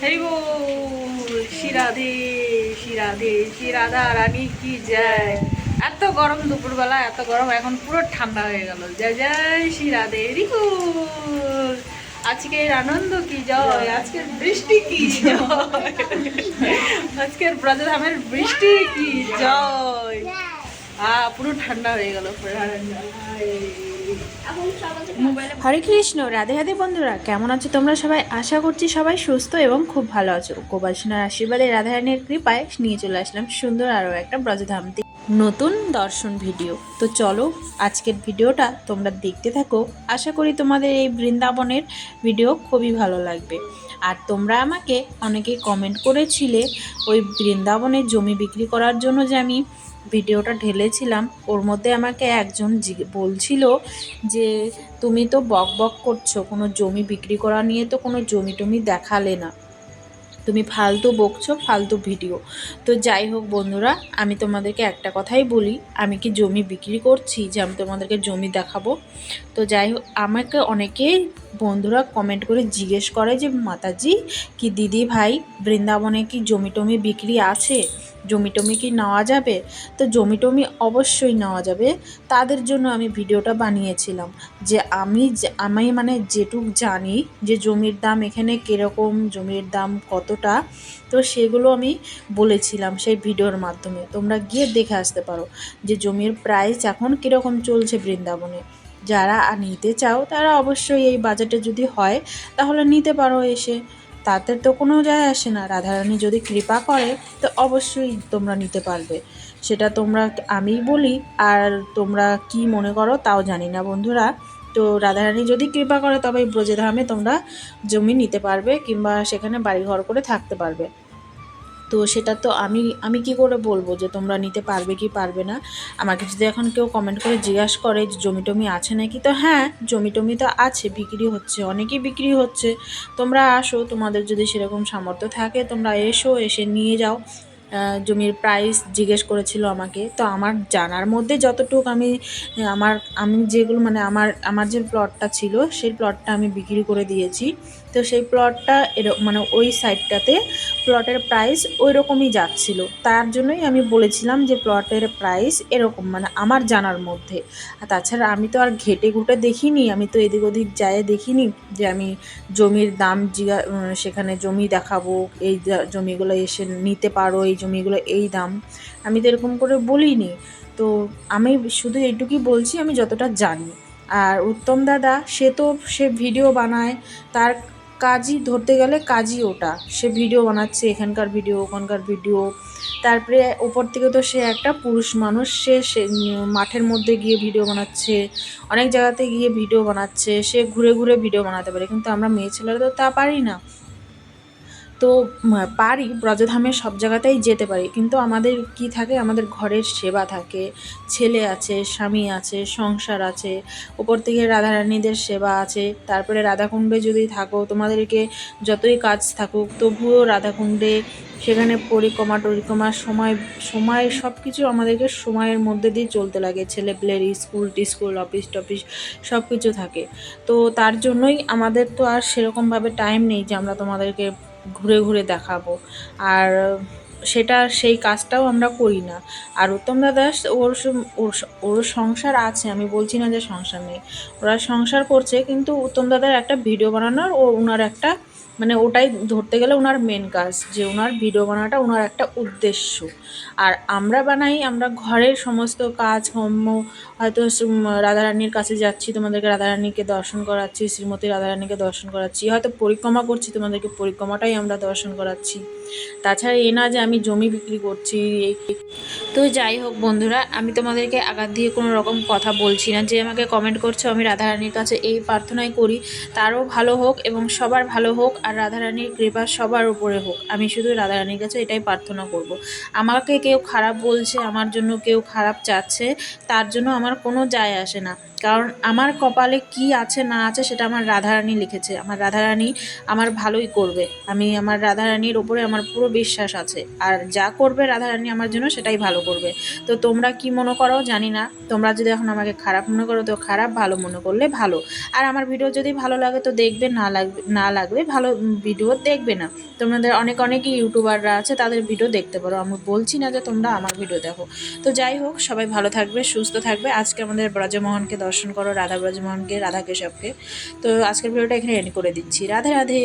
হরি বল, শ্রী রাধে শ্রী রাধে, শ্রী রাধা রানী কি জয়। এত গরম দুপুরবেলা, এত গরম, এখন পুরো ঠান্ডা হয়ে গেল। জয় জয় শ্রী রাধে, হরি বল। আজকের আনন্দ কি জয়? আজকের বৃষ্টি কি জয়? আজকের ব্রজধামের বৃষ্টি কি জয়? হ্যাঁ পুরো ঠান্ডা হয়ে গেল। হরে কৃষ্ণ, রাধে রাধে বন্ধুরা, কেমন আছো তোমরা সবাই? আশা করছি সবাই সুস্থ এবং খুব ভালো আছো। গোপালসোনার আশীর্বাদে রাধারানীর কৃপায় নিয়ে চলে আসলাম সুন্দর আরও একটা ব্রজধাম নতুন দর্শন ভিডিও। তো চলো, আজকের ভিডিওটা তোমরা দেখতে থাকো। আশা করি তোমাদের এই বৃন্দাবনের ভিডিও খুবই ভালো লাগবে। আর তোমরা আমাকে অনেকে কমেন্ট করেছিলে ওই বৃন্দাবনের জমি বিক্রি করার জন্য যে আমি ভিডিওটা ঢেলেছিলাম। ওর মধ্যে আমাকে একজন বলছিল যে, তুমি তো বক বক করছ, কোনো জমি বিক্রি করা নিয়ে তো কোনো জমি টমি দেখালে না। তুমি ফালতু বকছো, ফালতু ভিডিও। তো যাই হোক বন্ধুরা, আমি তোমাদেরকে একটা কথাই বলি, আমি কি জমি বিক্রি করছি যে আমি তোমাদেরকে জমি দেখাবো? তো যাই হোক, আমাকে অনেকে বন্ধুরা কমেন্ট করে জিজ্ঞেস করে যে, মাতাজি, কি দিদি ভাই বৃন্দাবনে কি জমি টমি বিক্রি আছে? জমি টমি কি নেওয়া যাবে? তো জমি টমি অবশ্যই নেওয়া যাবে। তাদের জন্য আমি ভিডিওটা বানিয়েছিলাম যে আমি আমি মানে যেটুক জানি যে জমির দাম এখানে কীরকম, জমির দাম কতটা, তো সেগুলো আমি বলেছিলাম সেই ভিডিওর মাধ্যমে। তোমরা গিয়ে দেখে আসতে পারো যে জমির প্রাইস এখন কীরকম চলছে বৃন্দাবনে। যারা নিতে চাও তারা অবশ্যই এই বাজেটে যদি হয় তাহলে নিতে পারো এসে। তাতে তো কোনো যায় আসে না। রাধারানী যদি কৃপা করে, তো অবশ্যই তোমরা নিতে পারবে। সেটা তোমরা আমিই বলি, আর তোমরা কি মনে করো তাও জানি না বন্ধুরা। তো রাধারানী যদি কৃপা করে, তবে ব্রজধামে তোমরা জমি নিতে পারবে, কিংবা সেখানে বাড়িঘর করে থাকতে পারবে। তো সেটা তো আমি আমি কি করে বলব যে তোমরা নিতে পারবে কি পারবে না? আমাকে যদি এখন কেউ কমেন্ট করে জিজ্ঞাসা করে যে জমি টমি আছে নাকি? তো হ্যাঁ জমি টমি তো আছে, বিক্রি হচ্ছে, অনেকেই বিক্রি হচ্ছে। তোমরা আসো, তোমাদের যদি সেরকম সামর্থ্য থাকে, তোমরা এসো, এসে নিয়ে যাও। জমির প্রাইস জিজ্ঞেস করেছিল আমাকে। তো আমার জানার মধ্যে যতটুকু আমি, আমার, আমি যেগুলো মানে আমার আমার যে প্লটটা ছিল, সেই প্লটটা আমি বিক্রি করে দিয়েছি। তো সেই প্লটটা এর মানে ওই সাইডটাতে প্লটের প্রাইস ওই রকমই যাচ্ছিল। তার জন্যই আমি বলেছিলাম যে প্লটের প্রাইস এরকম মানে আমার জানার মধ্যে। আর তাছাড়া আমি তো আর ঘেটে ঘুটে দেখিনি, আমি তো এদিক ওদিক যায় দেখিনি যে আমি জমির দাম জিগা সেখানে জমি দেখাবো, এই জমিগুলো এসে নিতে পারো, এই জমিগুলো এই দাম। আমি তো এরকম করে বলিনি। তো আমি শুধু এইটুকুই বলছি, আমি যতটা জানি। আর উত্তম দাদা, সে তো সে ভিডিও বানায়। তার কাজই ধরতে গেলে কাজই ওটা। সে ভিডিও বানাচ্ছে, এখানকার ভিডিও, ওখানকার ভিডিও। তারপরে ওপর থেকে তো সে একটা পুরুষ মানুষ। সে সে মাঠের মধ্যে গিয়ে ভিডিও বানাচ্ছে, অনেক জায়গাতে গিয়ে ভিডিও বানাচ্ছে। সে ঘুরে ঘুরে ভিডিও বানাতে পারে। কিন্তু আমরা মেয়ে ছেলেরা তো তা পারি না। তো পারি, ব্রজধামে সব জায়গাতেই যেতে পারি। কিন্তু আমাদের কি থাকে? আমাদের ঘরের সেবা থাকে। ছেলে আছে, স্বামী আছে, সংসার আছে উপর থেকে রাধারানীদের সেবা আছে। তারপরে রাধাকুণ্ডে যদি থাকো, তোমাদেরকে যতই কাজ থাকুক, তবুও রাধাকুণ্ডে সেখানে পরিক্রমা, টরিক্রমা, সময় সময় সব কিছু আমাদেরকে সময়ের মধ্যে দিয়ে চলতে লাগে। ছেলে ছেলেপেলের স্কুল, টিস্কুল, অফিস টফিস সব কিছু থাকে। তো তার জন্যই আমাদের তো আর সেরকমভাবে টাইম নেই যে আমরা তোমাদেরকে ঘুরে ঘুরে দেখাবো। আর সেটা সেই কাজটাও আমরা করি না। আর উত্তম দাদা ওর ওর সংসার আছে, আমি বলছি না যে সংসার নেই। ওরা সংসার করছে, কিন্তু উত্তম দাদার একটা ভিডিও বানানোর ও ওনার একটা মানে ওটাই ধরতে গেলে ওনার মেন কাজ, যে ওনার ভিডিও বানাটা ওনার একটা উদ্দেশ্য। আর আমরা বানাই, আমরা ঘরের সমস্ত কাজ কর্ম হয়তো রাধারানীর কাছে যাচ্ছি, তোমাদেরকে রাধারানীকে দর্শন করাচ্ছি, শ্রীমতী রাধারানীকে দর্শন করাচ্ছি, হয়তো পরিক্রমা করছি, তোমাদেরকে পরিক্রমাটাই আমরা দর্শন করাচ্ছি। তাছাড়া এ না যে আমি জমি বিক্রি করছি তো যাই হোক বন্ধুরা, আমি তোমাদেরকে আঘাত দিয়ে কোনো রকম কথা বলছি না। যে আমাকে কমেন্ট করছ, আমি রাধারানীর কাছে এই প্রার্থনাই করি। তারও ভালো হোক এবং সবার ভালো হোক। আর রাধারানীর কৃপা সবার উপরে হোক আমি শুধু রাধারানীর কাছে এটাই প্রার্থনা করব। আমাকে কেউ খারাপ বলছে, আমার জন্য কেউ খারাপ চাচ্ছে, তার জন্য আমার কোনো যায় আসে না কারণ আমার কপালে কি আছে না আছে সেটা আমার রাধারানী লিখেছে। আমার রাধারানী আমার ভালোই করবে। আমি আমার রাধারানীর ওপরে আমার পুরো বিশ্বাস আছে। আর যা করবে রাধারানী আমার জন্য সেটাই ভালো করবে। তো তোমরা কি মনে করো? জানি না। তোমরা যদি এখন আমাকে খারাপ মনে করো, তো খারাপ ভালো মনে করলে ভালো। আর আমার ভিডিও যদি ভালো লাগে, তো দেখবে না লাগবে না লাগবে ভালো ভিডিও দেখবে না। তোমাদের অনেক অনেকই ইউটিউবাররা আছে, তাদের ভিডিও দেখতে পারো। আমি বলছি না যে তোমরা আমার ভিডিও দেখো। তো যাই হোক, সবাই ভালো থাকবে, সুস্থ থাকবে। আজকে আমাদের ব্রজমোহনকে দর্শন করো, রাধা ব্রজমোহনকে রাধা কেশবকে তো আজকের ভিডিওটা এখানে এন্ড করে দিচ্ছি। রাধে রাধে।